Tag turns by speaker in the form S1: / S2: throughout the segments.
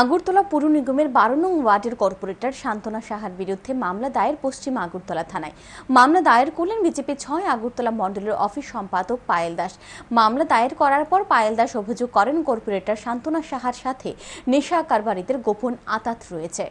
S1: আগরতলা পুর নিগমের বারো নং ওয়ার্ডের কর্পোরেটর শান্তনা সাহার বিরুদ্ধে মামলা দায়ের পশ্চিম আগরতলা থানায়। মামলা দায়ের করলেন বিজেপি ছয় আগরতলা মণ্ডলের অফিস সম্পাদক পায়েল দাস। মামলা দায়ের করার পর পায়েল দাস অভিযোগ করেন কর্পোরেটর শান্তনা সাহার সাথে নেশা কারবারিদের গোপন আতাত রয়েছে।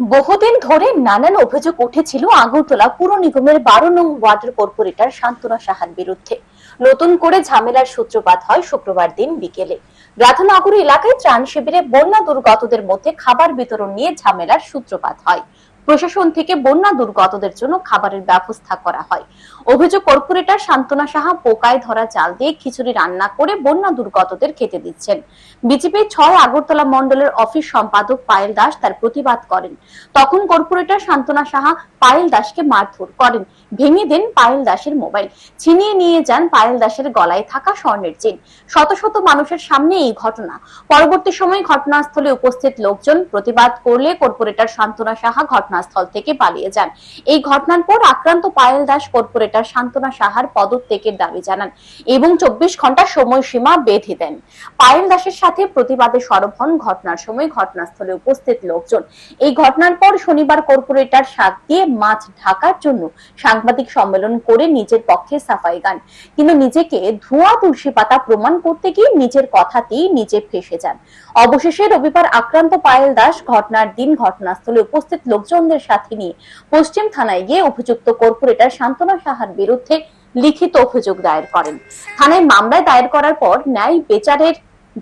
S1: বহুদিন ধরে নানান অভিযোগ উঠেছিল আগরতলা পুর নিগমের বারো নং ওয়ার্ডের কর্পোরেটর শান্তনা সাহার বিরুদ্ধে। নতুন করে ঝামেলার সূত্রপাত হয় শুক্রবার দিন বিকেলে। রাধানগর এলাকায় ত্রাণ শিবিরে বন্যা দুর্গতদের মধ্যে খাবার বিতরণ নিয়ে ঝামেলার সূত্রপাত হয়। প্রশাসন থেকে বন্যা দুর্গতদের জন্য খাবারের ব্যবস্থা করা হয়। অভিযোগ, কর্পোরেটর শান্তনা সাহা পোকায় ধরা চাল দিয়ে খিচুড়ি রান্না করে বন্যা দুর্গতদের খেতে দিচ্ছেন। বিজেপি ছয় আগরতলা মণ্ডলের অফিস সম্পাদক পায়েল দাস তার প্রতিবাদ করেন। তখন কর্পোরেটর শান্তনা সাহা পায়েল দাসকে মারধর করেন। ভেঙে দেন পায়েল দাসের মোবাইল। ছিনিয়ে নিয়ে যান পায়েল দাসের গলায় থাকা স্বর্ণের চেন। শত শত মানুষের সামনে এই ঘটনা। পরবর্তী সময় ঘটনাস্থলে উপস্থিত লোকজন প্রতিবাদ করলে কর্পোরেটর শান্তনা সাহা ঘটনাস্থল থেকে পালিয়ে যান। এই ঘটনার পর আক্রান্ত পায়েল দাস কর্পোরেটর শান্তনা সাহার পদত্যাগের দাবি জানান এবং চব্বিশ ঘণ্টা সময়সীমা বেঁধে দেন। পায়েল দাসের সাথে প্রতিবাদে সরব হন ঘটনার সময় ঘটনাস্থলে উপস্থিত লোকজন। এই ঘটনার পর শনিবার কর্পোরেটর শাক দিয়ে মাছ ঢাকার জন্য সাংবাদিক সম্মেলন করে নিজের পক্ষে সাফাই গান। কিন্তু নিজেকে ধোঁয়া তুলসী পাতা প্রমাণ করতে গিয়ে নিজের কথাতেই নিজে ফেসে যান। অবশেষে রবিবার আক্রান্ত পায়েল দাস ঘটনার দিন ঘটনাস্থলে উপস্থিত লোকজনদের সাথে নিয়ে পশ্চিম থানায় গিয়ে অভিযুক্ত কর্পোরেটর শান্তনা সাহার বিরুদ্ধে লিখিত অভিযোগ দায়ের করেন। থানায় মামলায় দায়ের করার পর ন্যায় বিচারের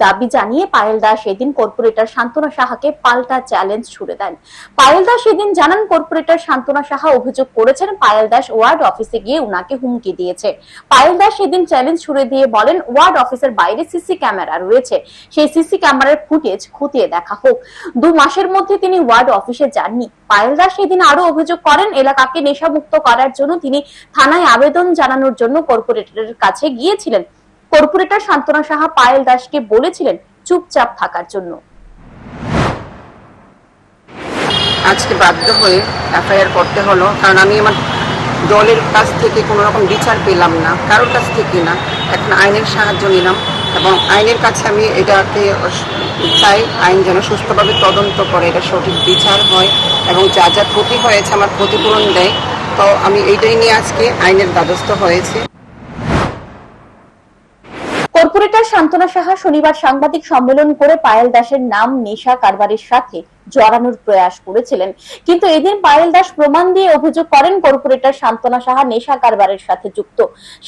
S1: দাবি জানিয়ে পায়েল দাস এদিন কর্পোরেটর শান্তনা সাহাকে পাল্টা চ্যালেঞ্জ ছুড়ে দেন। পায়েল দাস এদিন জানান, কর্পোরেটর শান্তনা সাহা অভিযোগ করেছেন, পায়েল দাস ওয়ার্ড অফিসে গিয়ে উনাকে হুমকি দিয়েছে। পায়েল দাস এদিন চ্যালেঞ্জ ছুড়ে দিয়ে বলেন, ওয়ার্ড অফিসের বাইরে সিসি ক্যামেরা রয়েছে। সেই সিসি ক্যামেরার ফুটেজ খতিয়ে দেখা হোক। দু মাসের মধ্যে তিনি ওয়ার্ড অফিসে যাননি। পায়েল দাস সেদিন আরও অভিযোগ করেন, এলাকাকে নেশামুক্ত করার জন্য তিনি থানায় আবেদন জানানোর জন্য কর্পোরেটরের কাছে গিয়েছিলেন। কর্পোরেটর শান্তনা সাহা পায়েল দাসকে বলেছিলেন চুপচাপ থাকার জন্য।
S2: আজকে বাধ্য হয়ে এফআইআর করতে হলো, কারণ আমি আমার দলের কাছ থেকে কোনো রকম বিচার পেলাম না, কারোর কাছ থেকে না। এখন আইনের সাহায্য নিলাম এবং আইনের কাছে আমি এটাকে চাই আইন যেন সুস্থভাবে তদন্ত করে, এটা সঠিক বিচার হয় এবং যা যা ক্ষতি হয়েছে আমার ক্ষতিপূরণ দেয়। তো আমি এইটাই নিয়ে আজকে আইনের দ্বাদস্থ হয়েছে।
S1: কর্পোরেটর শান্তনা সাহা শনিবার সাংবাদিক সম্মেলন করে পায়েল দাসের নাম, নেশা, কারবারের সাথে জড়ানোর প্রয়াস করেছিলেন। কিন্তু এদিন পায়েল দাস প্রমাণ দিয়ে অভিযোগ করেন কর্পোরেটর শান্তনা সাহা নেশা, কারবারের সাথে যুক্ত।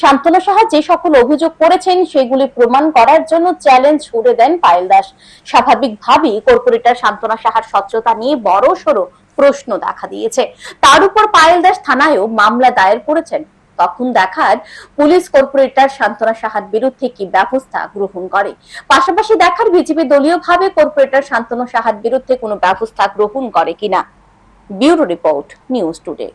S1: শান্তনা সাহা যে সকল অভিযোগ করেছেন, সেগুলি প্রমাণ করার জন্য চ্যালেঞ্জ ছুড়ে দেন পায়েল দাস। স্বাভাবিকভাবেই কর্পোরেটর শান্তনা সাহার স্বচ্ছতা নিয়ে বড় সড়ো প্রশ্ন দেখা দিয়েছে। তার উপর পায়েল দাস থানায়ও মামলা দায়ের করেছেন। তখন দেখার পুলিশ কর্পোরেটর সান্ত্বনা সাহার বিরুদ্ধে কি ব্যবস্থা গ্রহণ করে। পাশাপাশি দেখার বিজেপি দলীয় ভাবে কর্পোরেটর শান্তনা সাহার বিরুদ্ধে কোনো ব্যবস্থা গ্রহণ করে কিনা। Bureau report, news today.